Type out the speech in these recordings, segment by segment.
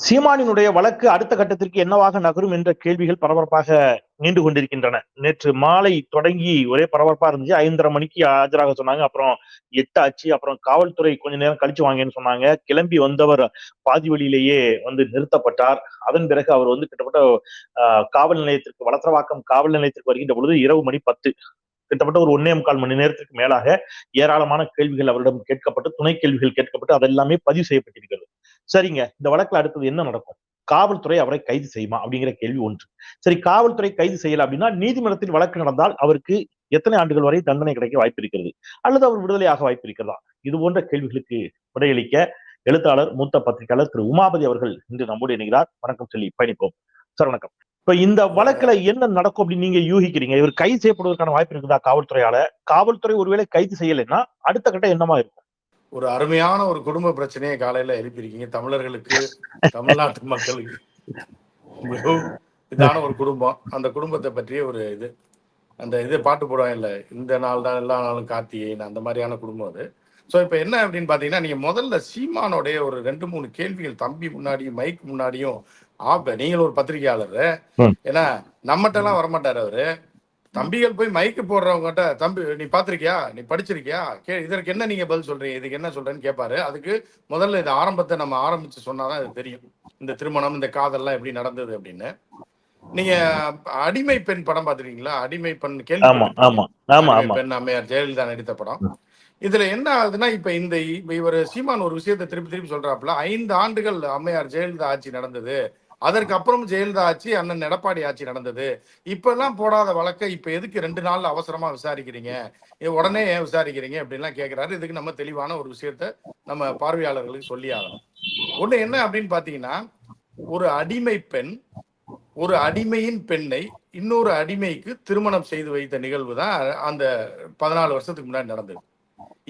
சீமானினுடைய வழக்கு அடுத்த கட்டத்திற்கு என்னவாக நகரும் என்ற கேள்விகள் பரபரப்பாக நீண்டு கொண்டிருக்கின்றன. நேற்று மாலை தொடங்கி ஒரே பரபரப்பா இருந்துச்சு. ஐந்தரை மணிக்கு ஆஜராக சொன்னாங்க. அப்புறம் எட்டு ஆச்சு அப்புறம் காவல்துறை கொஞ்ச நேரம் கழிச்சு வாங்கன்னு சொன்னாங்க. கிளம்பி வந்தவர் பாதி வழியிலேயே வந்து நிறுத்தப்பட்டார். அதன் பிறகு அவர் வந்து கிட்டத்தட்ட ஆஹ், காவல் நிலையத்திற்கு வளசரவாக்கம் காவல் நிலையத்திற்கு வருகின்ற பொழுது இரவு மணி பத்து. கிட்டத்தட்ட ஒரு ஒன்னே முக்கால் மணி நேரத்திற்கு மேலாக ஏராளமான கேள்விகள் அவரிடம் கேட்கப்பட்டு துணை கேள்விகள் கேட்கப்பட்டு அதெல்லாமே பதிவு செய்யப்பட்டிருக்கிறது. சரிங்க இந்த வழக்கில் அடுத்தது என்ன நடக்கும்? காவல்துறை அவரை கைது செய்யுமா? அப்படிங்கிற கேள்வி ஒன்று. சரி காவல்துறை கைது செய்யல அப்படின்னா நீதிமன்றத்தில் வழக்கு நடந்தால் அவருக்கு எத்தனை ஆண்டுகள் வரை தண்டனை கிடைக்க வாய்ப்பு இருக்கிறது? அல்லது அவர் விடுதலையாக வாய்ப்பு இருக்கிறதா? இது போன்ற கேள்விகளுக்கு விடையளிக்க எழுத்தாளர் மூத்த பத்திரிகையாளர் திரு உமாபதி அவர்கள் இன்று நம்முடைய இணைகிறார். வணக்கம் சொல்லி. பயணிப்போம். சார் வணக்கம். இப்ப இந்த வழக்குல என்ன நடக்கும் அப்படின்னு நீங்க யூகிக்கிறீங்க? இவர் கைது செய்யப்படுவதற்கான வாய்ப்பு இருக்குதா காவல்துறையால? காவல்துறை ஒருவேளை கைது செய்யலைன்னா அடுத்த கட்டம் என்னமா இருக்கும்? ஒரு அருமையான ஒரு குடும்ப பிரச்சனையை காலையில எழுப்பியிருக்கீங்க. தமிழர்களுக்கு தமிழ்நாட்டு மக்களுக்கு. மிகவும் இதான ஒரு குடும்பம். அந்த குடும்பத்தை பற்றிய ஒரு இது. அந்த இது பாட்டு போடுவாங்க இல்ல இந்த நாள் தான் எல்லா நாளும் கார்த்திகேயன் அந்த மாதிரியான குடும்பம் அது. ஸோ இப்போ என்ன அப்படின்னு பார்த்தீங்கன்னா நீங்க முதல்ல சீமானோடைய ஒரு ரெண்டு மூணு கேள்விகள் தம்பி முன்னாடியும் மைக் முன்னாடியும் ஆப்ப நீங்கள் ஒரு பத்திரிகையாளர். ஏன்னா நம்மகிட்ட எல்லாம் வரமாட்டாரு அவரு. தம்பிகள் போய் மைக்கு போடுறவங்ககிட்ட தம்பி நீ பாத்திருக்கியா? நீ படிச்சிருக்கியா? கே இதற்கு என்ன நீங்க பதில் சொல்றீங்க? இதுக்கு என்ன சொல்றேன்னு கேட்பாரு அதுக்கு முதல்ல இது ஆரம்பத்தை நம்ம ஆரம்பிச்சு சொன்னாதான் இது தெரியும். இந்த திருமணம் இந்த காதல்லாம் எப்படி நடந்தது அப்படின்னு. நீங்க அடிமை பெண் படம் பாத்திருக்கீங்களா? அடிமை பெண் கேள்வி பெண் அம்மையார் ஜெயலலிதா நடித்த படம். இதுல என்ன ஆகுதுன்னா இப்ப இந்த இவர் சீமான் ஒரு விஷயத்தை திருப்பி திருப்பி சொல்றாப்புல ஐந்து ஆண்டுகள் அம்மையார் ஜெயலலிதா ஆட்சி நடந்தது. அதற்கு அப்புறம் ஜெயலலிதா ஆட்சி அண்ணன் எடப்பாடி ஆட்சி நடந்தது. இப்பெல்லாம் போடாத வழக்கை இப்ப எதுக்கு ரெண்டு நாள்ல அவசரமா விசாரிக்கிறீங்க? ஏன் உடனே ஏன் விசாரிக்கிறீங்க? அப்படின்லாம் கேட்கிறாரு இதுக்கு நம்ம தெளிவான ஒரு விஷயத்த நம்ம பார்வையாளர்களுக்கு சொல்லி ஆகணும். ஒண்ணு என்ன அப்படின்னு பாத்தீங்கன்னா ஒரு அடிமை பெண் ஒரு அடிமையின் பெண்ணை இன்னொரு அடிமைக்கு திருமணம் செய்து வைத்த நிகழ்வு தான் அந்த பதினாலு வருஷத்துக்கு முன்னாடி நடந்தது.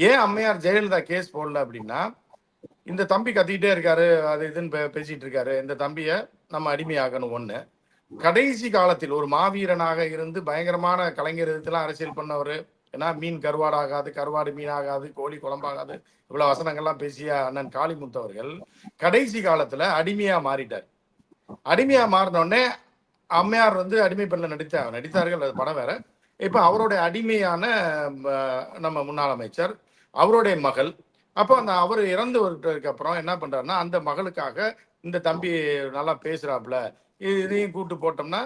ஏன் அம்மையார் ஜெயலலிதா கேஸ் போடல அப்படின்னா இந்த தம்பி கத்திக்கிட்டே இருக்காரு அது இதுன்னு பே- பேசிட்டு இருக்காரு. இந்த தம்பிய நம்ம அடிமையாகணும் ஒண்ணு. கடைசி காலத்தில் ஒரு மாவீரனாக இருந்து பயங்கரமான கலைஞர் எதிர்த்துலாம் அரசியல் பண்ணவர். ஏன்னா மீன் கருவாடாகாது கருவாடு மீன் ஆகாது கோழி குழம்பாகாது இவ்வளவு வசனங்கள்லாம் பேசிய அண்ணன் காளிமுத்து அவர்கள் கடைசி காலத்துல அடிமையா மாறிட்டார். அடிமையா மாறினோடனே அம்மையார் வந்து அடிமை பெண்ணில் நடித்தார். நடித்தார்கள் அது படம் வேற. இப்ப அவருடைய அடிமையான நம்ம முன்னாள் அமைச்சர் அவருடைய மகள் அப்போ அந்த அவர் இறந்து விட்டதுக்கு அப்புறம் என்ன பண்றாருன்னா அந்த மகளுக்காக இந்த தம்பி நல்லா பேசுறாப்புல இதையும் கூட்டு போட்டோம்னா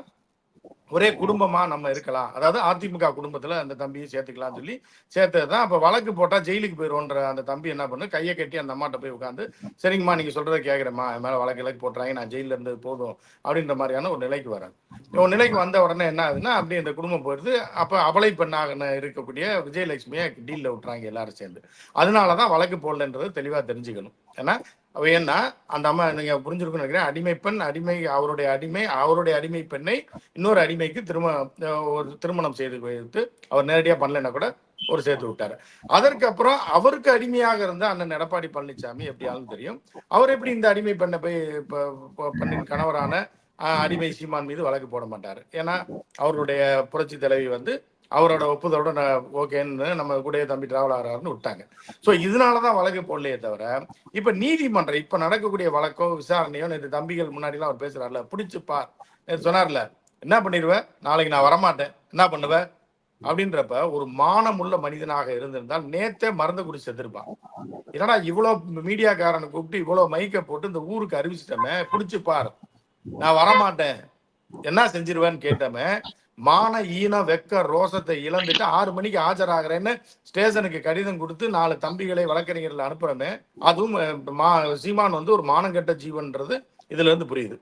ஒரே குடும்பமா நம்ம இருக்கலாம். அதாவது அதிமுக குடும்பத்துல அந்த தம்பியை சேர்த்துக்கலாம்னு சொல்லி சேர்த்தது தான் அப்ப வழக்கு போட்டா ஜெயிலுக்கு போயிருவோன்ற அந்த தம்பி என்ன பண்ணு கையை கட்டி அந்த அம்மாட்ட போய் உட்காந்து சரிங்கம்மா நீங்க சொல்றதை கேக்குறேம்மா என் மேல வழக்கு இலக்கு போட்டுறாங்க நான் ஜெயில இருந்தது போதும் அப்படின்ற மாதிரியான ஒரு நிலைக்கு வராது ஒரு நிலைக்கு வந்த உடனே என்ன ஆகுதுன்னா அப்படியே இந்த குடும்பம் போயிடுது. அப்ப அவளை பெண்ணாக இருக்கக்கூடிய விஜயலட்சுமியை டீல்ல விட்டுறாங்க எல்லாரும் சேர்ந்து. அதனாலதான் வழக்கு போடலன்றது தெளிவா தெரிஞ்சுக்கணும். ஏன்னா ஏன்னா அந்த அம்மா நீங்க புரிஞ்சிருக்கும்னு நினைக்கிறேன். அடிமை பெண் அடிமை அவருடைய அடிமை அவருடைய அடிமை பெண்ணை இன்னொரு அடிமைக்கு திருமணம் ஒரு திருமணம் செய்து வைத்து அவர் நேரடியா பண்ணலைன்னா கூட ஒரு சேர்த்து விட்டாரு. அதற்கு அப்புறம் அவருக்கு அடிமையாக இருந்த அண்ணன் எடப்பாடி பழனிசாமி எப்படியாலும் தெரியும். அவர் எப்படி இந்த அடிமை பெண்ணை போய் பெண்ணின் கணவரான அடிமை சீமான் மீது வழக்கு போட மாட்டார். ஏன்னா அவருடைய புரட்சி தலைவி வந்து அவரோட ஒப்புதலோட நான் ஓகேன்னு நம்ம கூட தம்பி டிராவல் ஆகிறாருன்னு விட்டாங்க. ஸோ இதனாலதான் வழக்கு போடலையே தவிர இப்ப நீதிமன்றம் இப்ப நடக்கக்கூடிய வழக்கோ விசாரணையோ நேற்று தம்பிகள் முன்னாடிலாம் அவர் பேசுறாருல பிடிச்சிப்பார் பார் சொன்னார்ல என்ன பண்ணிடுவேன் நாளைக்கு நான் வரமாட்டேன். என்ன பண்ணுவ? அப்படின்றப்ப ஒரு மானமுள்ள மனிதனாக இருந்திருந்தால் நேத்தே மருந்து குடி செத்துருப்பான். என்னடா இவ்வளவு மீடியாக்காரனை கூப்பிட்டு இவ்வளவு மைக்க போட்டு இந்த ஊருக்கு அறிவிச்சிட்டமே பிடிச்சு பார். நான் வரமாட்டேன். என்ன செஞ்சிருவேன்னு கேட்டமே மான ஈன வெக்க ரோசத்தை இழந்துட்டு ஆறு மணிக்கு ஆஜராகிறேன்னு ஸ்டேஷனுக்கு கடிதம் கொடுத்து நாலு தம்பிகளை வழக்கறிஞர்கள் அனுப்புறமே அதுவும் மா சீமான் வந்து ஒரு மானங்கெட்ட ஜீவன்ன்றது இதுல இருந்து புரியுது.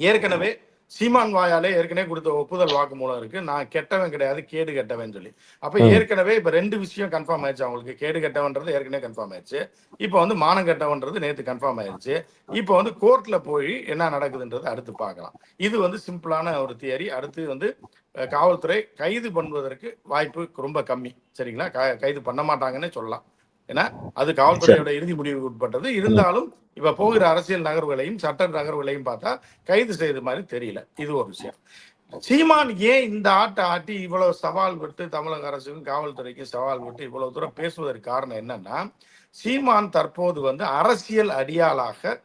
ஏற்கனவே சீமான் வாயாலே ஏற்கனவே கொடுத்த ஒப்புதல் வாக்குமூலம் இருக்கு. நான் கெட்டவன் கிடையாது கேடு கெட்டவன் சொல்லி. அப்ப. ஏற்கனவே இப்ப ரெண்டு விஷயம் கன்ஃபார்ம் ஆயிடுச்சு அவங்களுக்கு. கேடு கெட்டவன்றது ஏற்கனவே கன்ஃபார்ம் ஆயிடுச்சு. இப்போ வந்து மானம் கெட்டவன்றது நேத்து கன்ஃபார்ம் ஆயிடுச்சு. இப்போ வந்து கோர்ட்ல போய் என்ன நடக்குதுன்றது அடுத்து பார்க்கலாம். இது வந்து சிம்பிளான ஒரு தியரி. அடுத்து வந்து காவல்துறை கைது பண்ணுவதற்கு வாய்ப்பு ரொம்ப கம்மி. சரிங்களா? கைது பண்ண மாட்டாங்கன்னே சொல்லலாம். ஏன்னா அது காவல்துறையோட இறுதி முடிவுக்கு உட்பட்டது. இருந்தாலும் இப்ப போகிற அரசியல் நகர்வுகளையும் சட்ட நகர்வுகளையும் பார்த்தா கைது செய்த மாதிரி தெரியல. இது ஒரு விஷயம். சீமான் ஏன் இந்த ஆட்டை ஆட்டி இவ்வளவு சவால் விட்டு தமிழக அரசுக்கும் காவல்துறைக்கும் சவால் விட்டு இவ்வளவு தூரம் பேசுவதற்கு காரணம் என்னன்னா சீமான் தற்போது வந்து அரசியல் அடியாளாக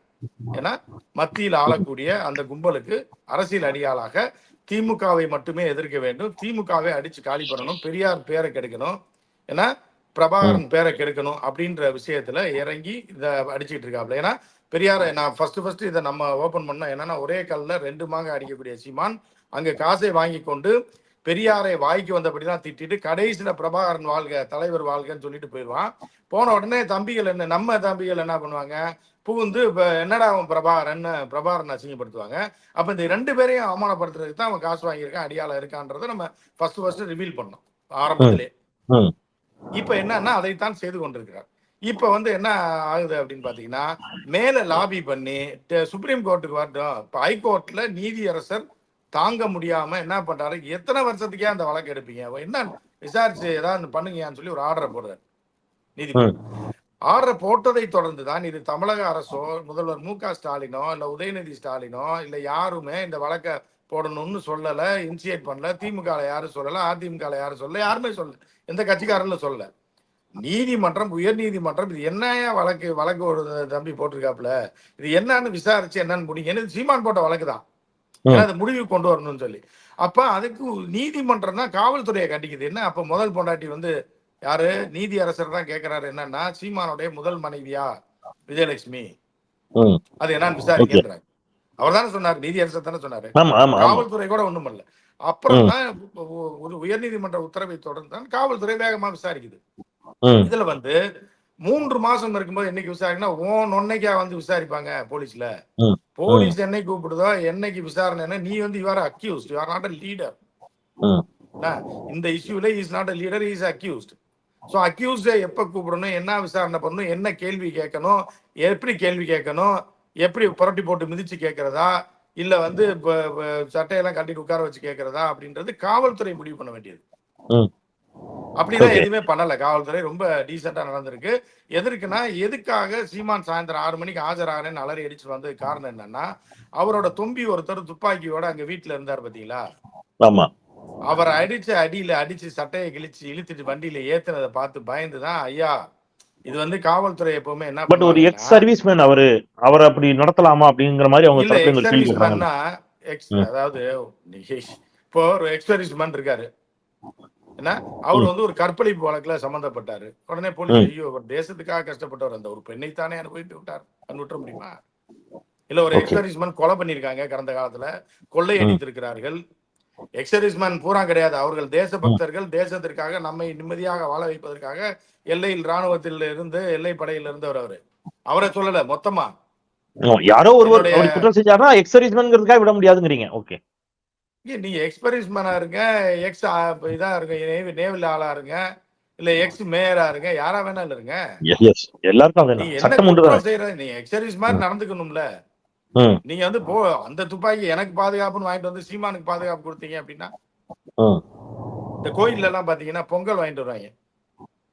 ஏன்னா மத்தியில் ஆளக்கூடிய அந்த கும்பலுக்கு அரசியல் அடியாளாக திமுகவை மட்டுமே எதிர்க்க வேண்டும். திமுகவை அடிச்சு காலி பண்ணணும். பெரியார் பேரை கெடுக்கணும். ஏன்னா பிரபாகரன் பேரை கெடுக்கணும் அப்படின்ற விஷயத்துல இறங்கி இதை அடிச்சிட்டு இருக்காப்ல. ஏன்னா பெரியார நான் ஃபர்ஸ்ட் ஃபர்ஸ்ட் இதை நம்ம ஓபன் பண்ணோம். என்னன்னா ஒரே கல்ல ரெண்டு மாங்க அடிக்கக்கூடிய சீமான் அங்க காசை வாங்கி கொண்டு பெரியாரை வாய்க்கு வந்தபடிதான் திட்டிட்டு கடைசியில பிரபாகரன் வாழ்க தலைவர் வாழ்கன்னு சொல்லிட்டு போயிடுவான். போன உடனே தம்பிகள் என்ன நம்ம தம்பிகள் என்ன பண்ணுவாங்க? புகுந்து இப்ப என்னடா அவன் பிரபாகரன் பிரபாகரன் அசிங்கப்படுத்துவாங்க. அப்ப இந்த ரெண்டு பேரையும் அவமானப்படுத்துறதுக்கு தான் அவன் காசு வாங்கியிருக்கான் அடியாள இருக்கான்றதை நம்ம ஃபர்ஸ்ட் ஃபர்ஸ்ட் ரிவீல் பண்ணோம். ஆரம்பத்திலே. இப்ப என்னன்னா அதைத்தான் செய்து கொண்டிருக்கிறார். இப்ப வந்து என்ன ஆகுது அப்படின்னு பாத்தீங்கன்னா மேல லாபி பண்ணி சுப்ரீம் கோர்ட்டுக்கு வரட்டும். இப்ப ஹைகோர்ட்ல நீதியரசர் தாங்க முடியாம என்ன பண்றாரு? எத்தனை வருஷத்துக்கே அந்த வழக்கு எடுப்பீங்க? என்ன விசாரிச்சு ஏதாவது பண்ணுங்கன்னு சொல்லி ஒரு ஆர்டரை போடுறாரு. நீதிபதி. ஆர்டர் போட்டதை தொடர்ந்து தான் இது தமிழக அரசோ முதல்வர் மு க ஸ்டாலினோ இல்ல உதயநிதி ஸ்டாலினோ இல்ல யாருமே இந்த வழக்க போடணும்னு சொல்லல இனிஷியேட் பண்ணல திமுக யாரும் சொல்லல அதிமுக யாரும் சொல்லல யாருமே சொல்லல. எந்த கட்சிக்காரங்களும் சொல்லல. நீதிமன்றம் உயர் நீதிமன்றம் இது என்னையா வழக்கு வழக்கு ஒரு தம்பி போட்டிருக்காப்புல இது என்னன்னு விசாரிச்சு என்னன்னு முடியும் சீமான் போட்ட வழக்கு தான். அது முடிவுக்கு கொண்டு வரணும்னு சொல்லி. அப்ப அதுக்கு நீதிமன்றம் தான் காவல்துறையை கண்டிக்குது. என்ன அப்ப முதல் பொண்டாட்டி வந்து யாரு? நீதி அரசர் தான் கேக்குறாரு. என்னன்னா சீமானுடைய முதல் மனைவியா விஜயலட்சுமி. அது என்னன்னு விசாரிக்கிறாங்க அவர் தானே சொன்னார் நீதி அரசர் தானே சொன்னாரு. காவல்துறை கூட ஒண்ணும் பண்ணல. அப்புறம் தான் ஒரு உயர்நீதிமன்ற உத்தரவை தொடர்ந்து தான் காவல்துறை வேகமா விசாரிக்குது. இதுல வந்து மூன்று மாசம் இருக்கும்போது என்னைக்கு விசாரிக்கனா ஓ நொன்னைக்கா வந்து விசாரிப்பாங்க போலீஸ்ல. போலீஸ் என்னைக்கு கூப்பிடுதோ என்னைக்கு விசாரணை நீ வந்து you are accused you are not a leader. இந்த இஷ்யூல is not a leader is accused so accused எப்ப கூப்பிடணும் என்ன விசாரணை பண்ணணும் என்ன கேள்வி கேட்கணும் எப்படி கேள்வி கேட்கணும் எப்படி புரட்டி போட்டு மிதிச்சு கேட்கறதா இல்ல வந்து சட்டையெல்லாம் கட்டிட்டு உட்கார வச்சு கேட்கறதா அப்படின்றது காவல்துறை முடிவு பண்ண வேண்டியது. அப்படிதான். எதுவுமே பண்ணல. காவல்துறை ரொம்ப டீசெண்டா நடந்திருக்கு. எதற்குன்னா எதுக்காக சீமான் சாயந்தரம் ஆறு மணிக்கு ஆஜராகிறேன்னு அலறி அடிச்சு வந்தது காரணம் என்னன்னா அவரோட தொம்பி ஒருத்தர் துப்பாக்கியோட அங்க வீட்டுல இருந்தார் பாத்தீங்களா? ஆமா. அவரை அடிச்ச அடியில அடிச்சு சட்டையை கிழிச்சு இழுத்துட்டு வண்டியில ஏத்துனதை பார்த்து பயந்துதான் ஐயா இது வந்து காவல்துறை எப்பவுமே என்ன பட் ஒரு எக்ஸ் சர்வீஸ்மேன் அவரு அவர் அப்படி நடத்தலாமா அப்படிங்கிற மாதிரி அவங்க ஒரு கேட்கறாங்க சர்வீஸ்மேன்னா எக்ஸ். அதாவது இப்போ ஒரு எக்ஸ் சர்வீஸ்மேன் இருக்காரு. என்ன? அவர் வந்து ஒரு கற்பழிப்பு வழக்குல சம்பந்தப்பட்டாரு. உடனே போலீஸ் ம். ஐயோ அவர் தேசத்துக்காக கஷ்டப்பட்டவர். அந்த ஒரு பெண்ணை தானே அனுபவித்து விட்டார். அனு விட்டுற முடியுமா? இல்ல ஒரு Okay. எக்ஸ் சர்வீஸ்மேன் கொலை பண்ணிருக்காங்க கடந்த காலத்துல. கொள்ளை. அடித்திருக்கிறார்கள் எக்ஸ் சர்வீஸ்மேன் பூரா கிடையாது. அவர்கள் தேசபக்தர்கள் தேசத்திற்காக நம்மை நிம்மதியாக வாழ வைப்பதற்காக எல்லையில் ராணுவத்தில் இருந்து எல்லை படையில் இருந்தவர் அவரு. அவரை சொல்லல மொத்தமா. யாரோ ஒருவர் குற்றம் செஞ்சாருன்னா எக்ஸ் சர்வீஸ்மேன்ங்கிறதுக்காக விட முடியாதுங்கிறீங்க. ஓகே நீங்க எக்ஸ்பெரிஸ்மேனா இருங்க எக்ஸ் இதா இருங்க நேவி- நேவில ஆளா இருங்க இல்ல எக்ஸ் மேயரா இருங்க யாரா வேணாலும் இருங்க. எல்லாருக்கும் நீ என்ன செய்யற நீ எக்ஸர்வீஸ் மாதிரி நடந்துக்கணும்ல. நீங்க வந்து போ அந்த துப்பாக்கி எனக்கு பாதுகாப்புன்னு வாங்கிட்டு வந்து சீமானுக்கு பாதுகாப்பு கொடுத்தீங்க அப்படின்னா. இந்த கோயில்ல எல்லாம் பாத்தீங்கன்னா பொங்கல் வாங்கிட்டு வருவாங்க.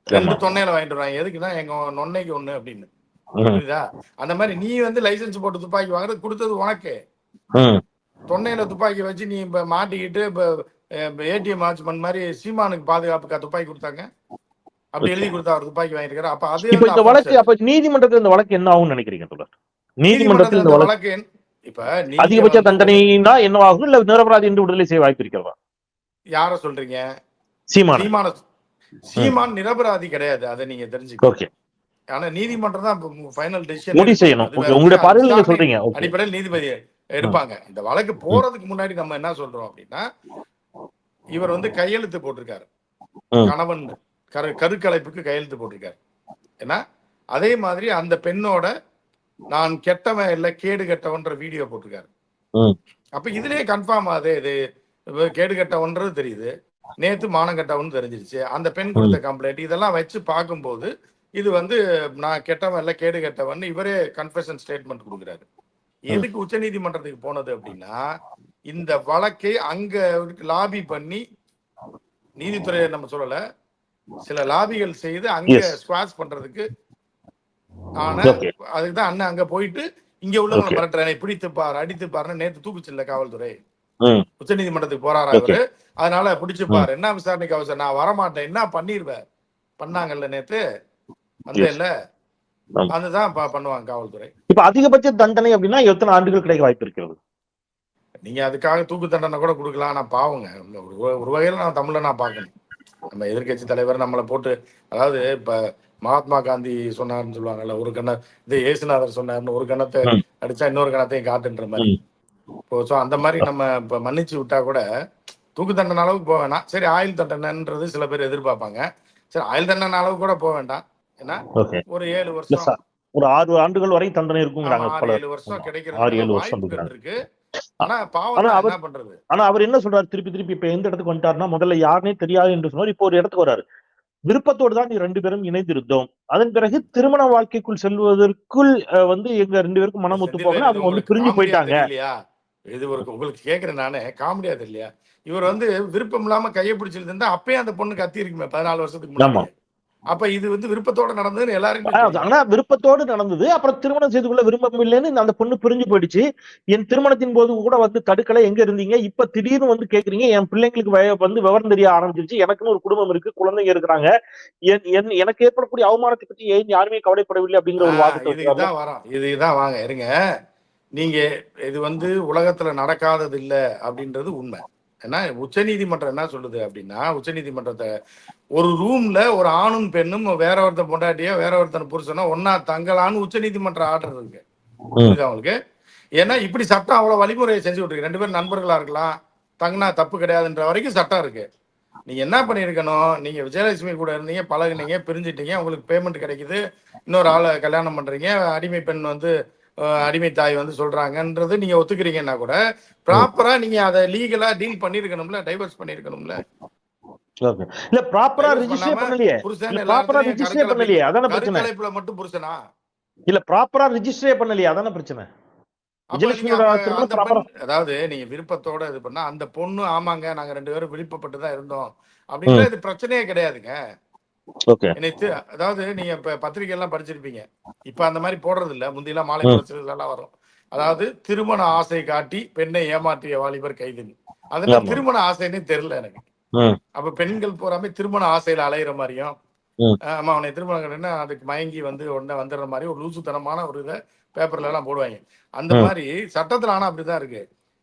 ரெண்டு தொன்னையில வாங்கிட்டு வருவாங்க. எதுக்குன்னா எங்க நொன்னைக்கு ஒண்ணு அப்படின்னு. புரியுதா? அந்த மாதிரி நீ வந்து லைசென்ஸ் போட்டு துப்பாக்கி வாங்குறது கொடுத்தது உனக்கு. தொன்னையில துப்பாக்கி வச்சு நீ இப்ப மாட்டிக்கிட்டு இப்ப ஏடிஎம் வாட்ச்மேன் மாதிரி சீமானுக்கு பாதுகாப்புக்கா துப்பாக்கி கொடுத்தாங்க? அப்படி எழுதி கொடுத்தா அவர் துப்பாக்கி வாங்கிருக்காரு அப்ப அது இந்த வழக்கு. அப்ப நீதிமன்றத்தில் இந்த வழக்கு என்ன ஆகும்னு நினைக்கிறீங்க தொடர் நீதிமன்றத்தில் இந்த வழக்கு இப்ப அதிகபட்ச தண்டனைனா என்னவாகும் இல்ல நிரபராதி என்று விடுதலை செய்ய வாய்ப்பு இருக்கிறதா? யார சொல்றீங்க? சீமான. சீமான சீமான் நிரபராதி கிடையாது அதை நீங்க தெரிஞ்சுக்கணும். ஓகே. ஆனா நீதிமன்றம் தான் ஃபைனல் டெசிஷன் முடிவு செய்யணும். உங்களுடைய பார்வையில் நீங்க சொல்றீங்க. அடிப்படையில் நீதிபதி எடுப்பாங்க. இந்த வழக்கு போறதுக்கு முன்னாடி நம்ம என்ன சொல்றோம் அப்படின்னா இவர் வந்து கையெழுத்து போட்டிருக்காரு. கணவன் கரு கருக்கலைப்புக்கு கையெழுத்து போட்டிருக்காரு. ஏன்னா அதே மாதிரி அந்த பெண்ணோட நான் கெட்டவன் இல்ல கேடு கெட்டவன்ற வீடியோ போட்டிருக்காரு. அப்ப இதுலயே கன்ஃபார்ம் ஆகுது இது கேடு கெட்டவன்றது தெரியுது. நேத்து மானம் கெட்டவன் தெரிஞ்சிருச்சு அந்த பெண் கொடுத்த கம்ப்ளைண்ட் இதெல்லாம் வச்சு பார்க்கும்போது இது வந்து நான் கெட்டவன் இல்ல கேடு கெட்டவன் இவரே கன்ஃபெஷன் ஸ்டேட்மெண்ட் கொடுக்குறாரு எதுக்கு உச்சநீதிமன்றத்துக்கு போனது அப்படின்னா இந்த வழக்கை அங்க லாபி பண்ணி நீதித்துறையை நம்ம சொல்லல சில லாபிகள் செய்து அங்க. ஸ்குவாஷ் பண்றதுக்கு ஆனா. அதுக்கு தான் அண்ணன் அங்க போயிட்டு இங்க உள்ளவங்களை. மிரட்டுறேன் பிடித்து பாரு அடித்து பாருன்னு நேத்து தூக்குச்சுல்ல காவல்துறை ம். உச்சநீதிமன்றத்துக்கு போறாரா. இவரு? அதனால பிடிச்சு பாரு. என்ன விசாரணைக்கு அவசரம் நான் வரமாட்டேன். என்ன பண்ணிருவேன் பண்ணாங்கல்ல நேத்து? வந்தேன்ல. அதுதான் பண்ணுவாங்க காவல்துறை. இப்ப அதிகபட்ச தண்டனை அப்படின்னா எத்தனை ஆண்டுகள் கிடைக்க வாய்ப்பு இருக்கிறது? நீங்க அதுக்காக தூக்கு தண்டனை கூட கொடுக்கலாம். ஆனா பாவங்க. ஒரு வகையில நான் தமிழ்ல நான் பார்க்கணும். நம்ம எதிர்க்கட்சி தலைவர் நம்மளை போட்டு அதாவது இப்ப மகாத்மா காந்தி சொன்னார்னு சொல்லுவாங்கல்ல ஒரு கண்ண இது ஏசுநாதர் சொன்னார்னு ஒரு கணத்தை. அடிச்சா இன்னொரு கணத்தையும் காட்டுன்ற மாதிரி. ஸோ அந்த மாதிரி நம்ம இப்ப மன்னிச்சு விட்டா கூட தூக்கு தண்டனை அளவுக்கு போக வேணாம். சரி ஆயுள் தண்டனைன்றது சில பேர் எதிர்பார்ப்பாங்க. சரி ஆயுள் தண்டனை அளவுக்கு கூட போக வேண்டாம். ஏன்னா ஒரு ஏழு வருஷம் ஒரு ஆறு ஆண்டுகள் வரை தண்டனை இருக்குங்கிறாங்க ஏழு வருஷம் ஆறு கிடைக்கிறது ஏழு வருஷம். இருக்கு. ஆனா அவர்- என்ன பண்றது? ஆனா அவர் என்ன சொல்றாரு? திருப்பி திருப்பி இப்ப எந்த இடத்துக்கு வந்துட்டாருன்னா முதல்ல யாருனே தெரியாது என்று சொன்னார். இப்போ ஒரு இடத்துக்கு வராரு விருப்பத்தோடு தான் நீ ரெண்டு பேரும் இணைந்திருந்தோம். அதன் பிறகு திருமண வாழ்க்கைக்குள் செல்வதற்குள் வந்து எங்க ரெண்டு பேருக்கும் மனம் ஒத்து போகணும் அவங்க வந்து பிரிஞ்சு போயிட்டாங்க. இது ஒரு உங்களுக்கு கேக்குறேன் நானே. காமெடியா தெரியலையா இவர் வந்து விருப்பம் இல்லாம கையை பிடிச்சிருந்தா அப்பயே அந்த பொண்ணு கத்தி இருக்குமே பதினாலு வருஷத்துக்கு முன்னாடி. அப்ப இது வந்து விருப்பத்தோட நடந்ததுன்னு தெரியும். ஆனா விருப்பத்தோடு நடந்தது அப்புறம் திருமணம் செய்து கொள்ள விருப்பம் இல்லைன்னு அந்த பொண்ணு பிரிஞ்சு போயிடுச்சு. என் திருமணத்தின் போது கூட வந்து தடுக்கல எங்க இருந்தீங்க? இப்ப திடீர்னு வந்து கேக்குறீங்க என் பிள்ளைங்களுக்கு வந்து விவரம் தெரிய ஆரம்பிச்சிருச்சு. எனக்குன்னு ஒரு குடும்பம் இருக்கு குழந்தைங்க இருக்கிறாங்க. என்- என்- எனக்கு ஏற்படக்கூடிய அவமானத்தை பத்தி ஏன் யாருமே கவலைப்படவில்லை? அப்படிங்கிற ஒரு ஆ, வாதத்தை இது வைக்கிறாங்க. இதான் வரோம். இது இதான் வாங்க இருங்க. நீங்க இது வந்து உலகத்துல நடக்காதது இல்ல அப்படின்றது உண்மை. ஏன்னா உச்சநீதிமன்றம் என்ன சொல்லுது அப்படின்னா உச்சநீதிமன்றத்தை ஒரு ரூம்ல ஒரு ஆணும் பெண்ணும் வேற ஒருத்தன் பொண்டாட்டியோ வேற ஒருத்தன் புருஷனோ ஒன்னா தங்கலான்னு உச்சநீதிமன்றம் ஆர்டர் இருக்கு. புரியுதா உங்களுக்கு? ஏன்னா இப்படி சட்டம் அவ்வளவு வழிமுறையை செஞ்சு விட்டுருக்கு. ரெண்டு பேரும் நண்பர்களா இருக்கலாம். தங்கினா தப்பு கிடையாதுன்ற வரைக்கும் சட்டம் இருக்கு. நீங்க என்ன பண்ணிருக்கணும் நீங்க விஜயலட்சுமி கூட இருந்தீங்க பழகுனீங்க பிரிஞ்சிட்டீங்க உங்களுக்கு பேமெண்ட் கிடைக்குது. இன்னொரு ஆளை கல்யாணம் பண்றீங்க. அடிமை பெண் வந்து அடிமை தாய் வந்து சொல்றாங்கன்றது நீங்க ஒத்துக்கிறீங்கன்னா கூட ப்ராப்பரா நீங்க அதை லீகலா டீல் பண்ணிருக்கணும்ல டைவர்ஸ் பண்ணிருக்கணும்ல. இல்ல ப்ராப்பரா ரெஜிஸ்டர் பண்ணலையே. ப்ராப்பரா ரெஜிஸ்டர் பண்ணலையே. அதான பிரச்சனை. மட்டும் புருஷனா? இல்ல ப்ராப்பரா ரெஜிஸ்டரே பண்ணலையே. அதான பிரச்சனை. அதாவது நீங்க விருப்பத்தோட இது பண்ணா அந்த பொண்ணு ஆமாங்க நாங்க ரெண்டு பேரும் விருப்பப்பட்டு தான் இருந்தோம் அப்படின்ற இது பிரச்சனையே கிடையாதுங்க. அதாவது நீங்க இப்ப பத்திரிகை எல்லாம் படிச்சிருப்பீங்க இப்ப அந்த மாதிரி போடுறது இல்ல முந்தியெல்லாம் மாலை ம். பிரச்சனை எல்லாம் வரும் அதாவது திருமண ஆசை காட்டி பெண்ணை ஏமாற்றிய வாலிபர் கைதுன்னு அதுல. திருமண ஆசைன்னு தெரியல எனக்கு. அப்ப பெண்கள் பூராமே திருமண ஆசையில அலையிற மாதிரியும். ஆமா அவனை திருமணம் கட்டினா அதுக்கு மயங்கி வந்து உடனே வந்துடுற மாதிரி ஒரு லூசுத்தனமான ஒரு இதை பேப்பர்ல எல்லாம் போடுவாங்க அந்த. மாதிரி சட்டத்துல ஆனா அப்படிதான் இருக்கு.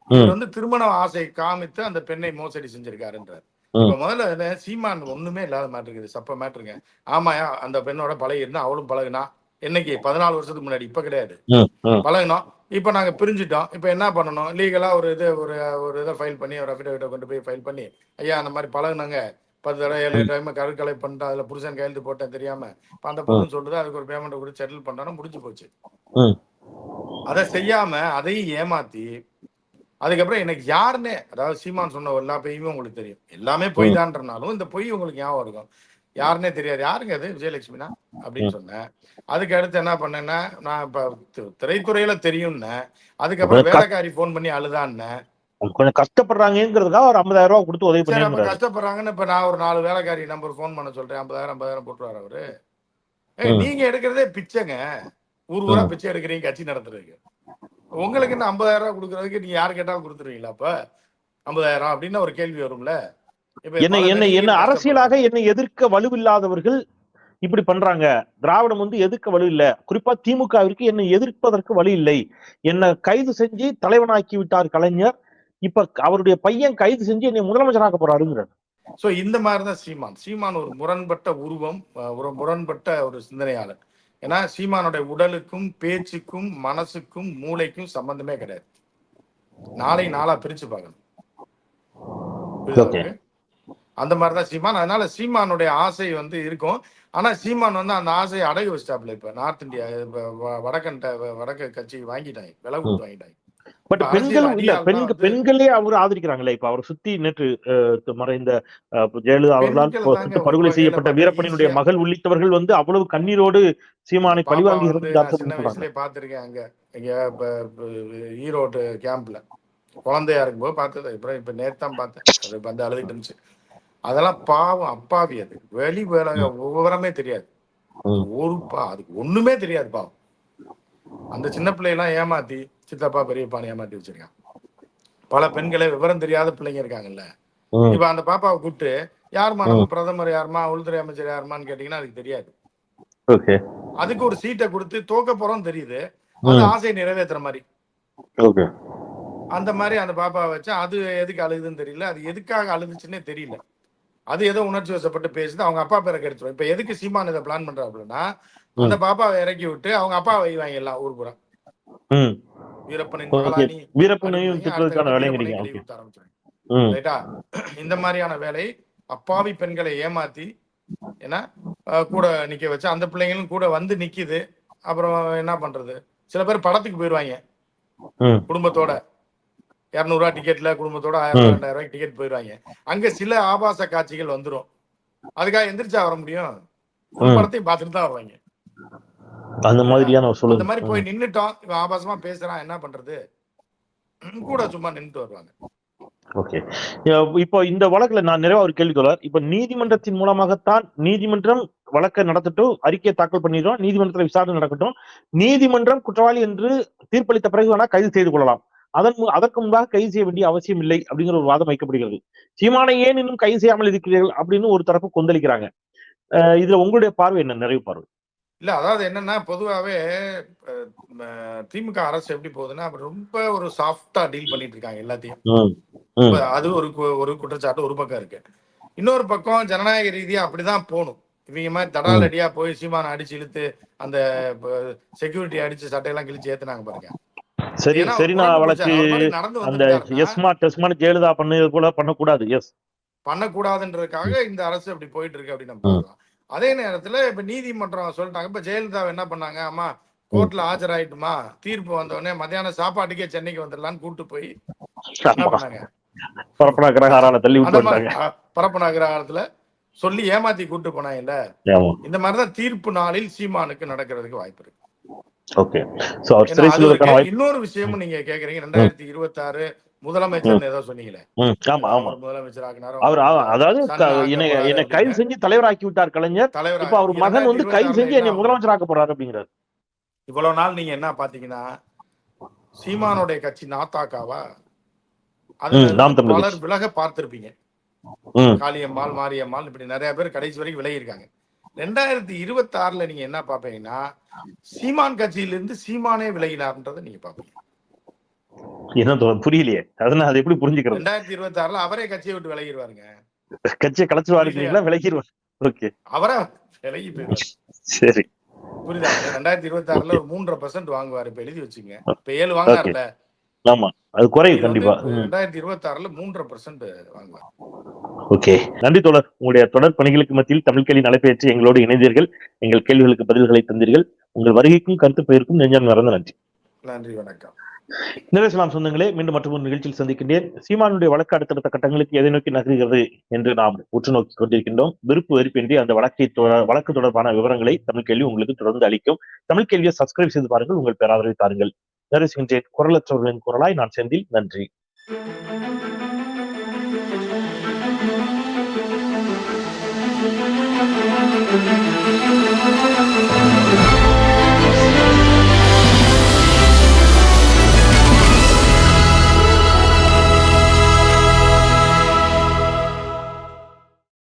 இவர் வந்து திருமண ஆசை காமித்து அந்த பெண்ணை மோசடி செஞ்சிருக்காருன்றார். இப்ப முதல்ல சீமான் ஒண்ணுமே இல்லாத மாதிரி இருக்குது. சப்ப மேட்ருங்க ஆமாயா அந்த பெண்ணோட பழகி இருந்தா அவளும் பழகுனா என்னைக்கு பதினாலு வருஷத்துக்கு முன்னாடி இப்ப கிடையாது. பழகினோம். இப்ப நாங்க பிரிஞ்சுட்டோம். இப்ப என்ன பண்ணணும்? லீகலா ஒரு இது ஒரு ஒரு இதை ஃபைல் பண்ணி ஒரு அஃபிடவிட்டை கொண்டு போய் ஃபைல் பண்ணி ஐயா அந்த மாதிரி பழகுனாங்க. பத்து தடவை ஏழு டைம் கருக்கலை பண்ணிட்டு அதுல புருஷன் கையெழுத்து போட்டேன் தெரியாம இப்ப அந்த பொண்ணு சொல்லுது அதுக்கு ஒரு பேமெண்ட் கொடுத்து செட்டில் பண்ணா முடிஞ்சு போச்சு. அதை செய்யாம அதையும் ஏமாத்தி அதுக்கப்புறம் எனக்கு யாருன்னே அதாவது சீமான் சொன்ன எல்லா பொய்யுமே உங்களுக்கு தெரியும். எல்லாமே பொய் தான்றனாலும் இந்த பொய் உங்களுக்கு ஞாபகம் இருக்கும். யாருன்னே தெரியாது. யாருங்க அது? விஜயலட்சுமினா? அப்படின்னு சொன்னேன். அதுக்கு அடுத்து என்ன பண்ணேன்னா நான் இப்ப திரைத்துறையில தெரியும்னேன் அதுக்கப்புறம் வேலைக்காரி ஃபோன் பண்ணி அழுதான்னேன் கொஞ்சம் கஷ்டப்படுறாங்கிறதுக்காக ஒரு ஐம்பதாயிரம் ரூபாய் கொடுத்து உதவி பண்ணிருந்தாரு கஷ்டப்படுறாங்கன்னு இப்ப நான் ஒரு நாலு வேலைக்காரி நம்பர் ஃபோன் பண்ண சொல்றேன். ஐம்பதாயிரம் ஐம்பதாயிரம் போட்டுருவாரு அவரு. நீங்க எடுக்கிறதே பிச்சைங்க. ஊர் ஊரா. பிச்சை எடுக்கிறீங்க கட்சி நடத்துறதுக்கு. உங்களுக்கு என்ன ஐம்பதாயிரம் ரூபாய் கொடுக்கறதுக்கு நீங்க யார் கேட்டாலும் கொடுத்துருவீங்களா அப்ப? ஐம்பதாயிரம் அப்படின்னு ஒரு கேள்வி வரும்ல. என்ன என்ன என்ன. அரசியலாக என்னை எதிர்க்க வலுவில்லாதவர்கள் இப்படி பண்றாங்க. திராவிடம் வந்து எதிர்க்க வலு இல்ல. குறிப்பா திமுகவிற்கு என்னை எதிர்ப்பதற்கு வழி இல்லை. என்னை கைது செஞ்சு தலைவனாக்கி விட்டார் கலைஞர். இப்ப அவருடைய பையன் கைது செஞ்சு என்னை முதலமைச்சராக்க போறாருங்கிறார். சோ இந்த மாதிரி தான் சீமான். சீமான் ஒரு முரண்பட்ட உருவம் ஒரு முரண்பட்ட ஒரு சிந்தனையாளர். ஏன்னா சீமானுடைய உடலுக்கும் பேச்சுக்கும் மனசுக்கும் மூளைக்கும் சம்பந்தமே கிடையாது. நாளை நாளா பிரிச்சு பார்க்கணும்? அந்த மாதிரி தான் சீமான். அதனால சீமானுடைய ஆசை வந்து இருக்கும். ஆனா சீமான் வந்து அந்த ஆசையை அடகு வச்சிட்டாப்ல இப்ப. நார்த் இந்தியா இப்ப வடக்கன் வடக்கு கட்சி வாங்கிட்டாங்க விலை கொடுத்து வாங்கிட்டாங்க. பட் பெண்கள் அரசியல் இல்ல அடியாள் பெண் தான் வந்து- பெண்களே அவர் ஆதரிக்கிறாங்களே இப்ப அவர் சுத்தி நேற்று மறைந்த ஜெயலலிதா அவர்களால் பெண்கள் சுட்டு படுகொலை செய்யப்பட்ட வீரப்பனினுடைய மகள் உள்ளிட்டவர்கள் வந்து அவ்வளவு கண்ணீரோடு சீமானை சொல்றாங்க வயசுலயே பார்த்திருக்கேன் அங்க. இங்க ஈரோடு கேம்ப்ல குழந்தையா இருக்கும்போது பார்த்தது. அப்புறம் இப்ப நேத்தான் பார்த்தேன். அது வந்து அழுதுட்டு இருந்துச்சு. அதெல்லாம் பாவம் அப்பாவி அது. வெளி வேலை விவரமே தெரியாது. ஒரு பா அதுக்கு ஒண்ணுமே தெரியாது பாவம். அந்த சின்ன பிள்ளையெல்லாம் ஏமாத்தி சித்தப்பா பெரியப்பான்னு ஏமாத்தி வச்சிருக்கான். பல பெண்களே விவரம் தெரியாத பிள்ளைங்க இருக்காங்கல்ல. இப்ப அந்த பாப்பாவை கூப்பிட்டு யாருமா நம்ம பிரதமர் யாருமா உள்துறை அமைச்சர் யாருமான்னு கேட்டீங்கன்னா அதுக்கு தெரியாது. அதுக்கு ஒரு சீட்டை கொடுத்து தோக்க போறோம் தெரியுது. அந்த ம். ஆசையை நிறைவேற்றுற மாதிரி. அந்த மாதிரி அந்த பாப்பா வச்சு அது எதுக்கு அழுகுதுன்னு தெரியல. அது எதுக்காக அழுதுச்சுன்னே தெரியல. அது ஏதோ உணர்ச்சி வசப்பட்டு பேசுது அவங்க அப்பா பேரை கெடுத்துரும். இப்ப எதுக்கு சீமான் இதை பிளான் பண்றாப்புலன்னா அந்த பாப்பாவை இறக்கி விட்டு அவங்க அப்பா வைவாங்க எல்லாம் ஊர் பூரா இந்த மாதிரியான வேலை அப்பாவி பெண்களை ஏமாத்தி ஏன்னா கூட நிக்க வச்சு அந்த பிள்ளைங்களும் கூட வந்து நிக்குது. அப்புறம் என்ன பண்றது? சில பேர் படத்துக்கு போயிடுவாங்க குடும்பத்தோட. இரநூறுவா டிக்கெட்ல குடும்பத்தோட ஆயிரம் ரூபாய், ரெண்டாயிரம் ரூபாய்க்கு டிக்கெட் போயிடுவாங்க. அங்க சில ஆபாச காட்சிகள் வந்துரும். அதுக்காக எந்திரிச்சா வர முடியும். படத்தையும் பார்த்துட்டு தான் வருவாங்க. அந்த மாதிரியான ஒரு அந்த மாதிரி போய் நின்னுட்டோம். இவன் ஆபாசமா பேசுறான். என்ன பண்றது? கூட சும்மா நின்னுட்டு வருவாங்க. ஓகே. இப்போ இந்த வழக்குல நான் நிறைய ஒரு கேள்வி தொடர். இப்ப நீதிமன்றத்தின் மூலமாகத்தான் நீதிமன்றம் வழக்கை நடத்தட்டும் அறிக்கையை தாக்கல் பண்ணிடுறோம் நீதிமன்றத்துல விசாரணை நடக்கட்டும். நீதிமன்றம் குற்றவாளி என்று தீர்ப்பளித்த பிறகு வேணா கைது செய்து கொள்ளலாம். அதன் அதற்கு முன்பாக கைது செய்ய வேண்டிய அவசியம் இல்லை அப்படிங்கிற ஒரு வாதம் வைக்கப்படுகிறது. சீமானை ஏன் இன்னும் கைது செய்யாமல் இருக்கிறீர்கள் அப்படின்னு ஒரு தரப்பு கொந்தளிக்கிறாங்க. இதுல உங்களுடைய பார்வை என்ன? நிறைவு பார்வை. இல்ல அதாவது என்னன்னா ம- திமுக அரசு எப்படி போகுதுன்னா ரொம்ப ஒரு சாஃப்டா டீல் பண்ணிட்டு இருக்காங்க எல்லாத்தையும். அது ஒரு ஒரு குற்றச்சாட்டு ஒரு பக்கம் இருக்கு. இன்னொரு பக்கம் ஜனநாயக ரீதியா அப்படிதான் போகணும் இவங்க மாதிரி தடால் அடியா போய் சீமானை அடிச்சு இழுத்து அந்த செக்யூரிட்டி அடிச்சு சட்டையெல்லாம் கிழிச்சு ஏத்துனாங்க பாருங்க. சரி சரி நான் வழக்கு அந்த எஸ்மா டெஸ்மா ஜெயலலிதா பண்ணது கூட பண்ணக்கூடாது. எஸ் பண்ணக்கூடாதுன்றதுக்காக இந்த அரசு அப்படி போயிட்டு இருக்கு அப்படின்னு அதே நேரத்துல இப்ப நீதிமன்றம் சொல்லிட்டாங்க. இப்ப ஜெயலலிதா என்ன பண்ணாங்க? அம்மா கோர்ட்ல ஆஜராயிட்டுமா? தீர்ப்பு வந்த உடனே மத்தியானம் சாப்பாட்டுக்கே சென்னைக்கு வந்துடலான்னு கூட்டு போய் ஆமா. பரப்பனா கிரகாரால தள்ளி அந்த விட்டு மாதிரி வந்தாங்க அஹ், பரப்பு நகரத்துல சொல்லி ஏமாத்தி கூட்டு போனாங்கல்ல ஆமா. இந்த மாதிரிதான் தீர்ப்பு நாளில் சீமானுக்கு நடக்கிறதுக்கு வாய்ப்பு இருக்கு. ஓகே சோ அவர் சிறை அது இன்னொரு விஷயமும் நீங்க கேக்குறீங்க. ரெண்டாயிரத்தி இருபத்தி ஆறு முதலமைச்சர் ஏதோ சொன்னீங்களே. ஆமா ஆமா. முதலமைச்சர் ஆக்கினாரோ. அவர் அதாவது என்னை கைது. செஞ்சு தலைவராக்கி விட்டார் கலைஞர். தலைவர் இப்ப அவர் மகன் வந்து கைது செஞ்சு என்னை முதலமைச்சர் ஆக்க போறாரு அப்படிங்கிறார். இவ்வளவு நாள் நீங்க என்ன பாத்தீங்கன்னா சீமானுடைய கட்சி நாத்தாக்காவா? தமிழர் பலர் விலக பார்த்திருப்பீங்க. காளியம்மாள் மாரியம்மாள் இப்படி நிறைய பேர் கடைசி வரைக்கும் விலகி இருக்காங்க ரெண்டாயிரத்தி இருபத்தி ஆறுல நீங்க என்ன பாப்பீங்கன்னா சீமான் கட்சியிலிருந்து சீமானே விலகினார்ன்றதை நீங்க பாப்பீங்க என்ன? புரியலையே. அதனால அது எப்படி புரிஞ்சுக்கிறது? ரெண்டாயிரத்தி இருபத்தி ஆறுல அவரே கட்சியை விட்டு விலகிடுவாருங்க கட்சியை கலைச்சுவாருங்களா விலகிடுவார் ஓகே. அவரே? விலகி போயிடுவாரு. சரி. புரியுதா? ரெண்டாயிரத்தி இருபத்தி ஆறுல ஒரு மூன்றரை பர்சன்ட் வாங்குவாரு இப்ப எழுதி வச்சுங்க. இப்ப ஏழு வாங்கினார்ல. ஆமா அது குறையும் கண்டிப்பா. ரெண்டாயிரத்தி இருபத்தி ஆறுல மூன்றரை பர்சன்ட் வாங்குவார் ஓகே. நன்றி தோழர். உங்களுடைய தொடர் பணிகளுக்கு மத்தியில் தமிழ் கேள்வி நடைபெற்று எங்களோடு இணைந்தீர்கள். எங்கள் கேள்விகளுக்கு பதில்களை தந்தீர்கள். உங்கள் வருகைக்கும் கருத்து பெயருக்கும் நெஞ்சான் மறந்த நன்றி. நன்றி வணக்கம். நிறைவேசலாம் சொந்தங்களே மீண்டும் மற்றொரு நிகழ்ச்சியில் சந்திக்கின்றேன். சீமானுடைய வழக்கு அடுத்தடுத்த கட்டங்களுக்கு எதை நோக்கி நகர்கிறது என்று நாம் உற்று நோக்கி கொண்டிருக்கின்றோம். விருப்பு வெறுப்பின்றி அந்த வழக்கை வழக்கு தொடர்பான விவரங்களை தமிழ் கேள்வி உங்களுக்கு தொடர்ந்து அளிக்கும். தமிழ் கேள்வியை சப்ஸ்கிரைப் செய்து பாருங்கள். உங்கள் பேராதரவை தாருங்கள். நிறைவேசுகின்றேன் குரலற்றவர்களின் குரலாய் நான் செந்தில் நன்றி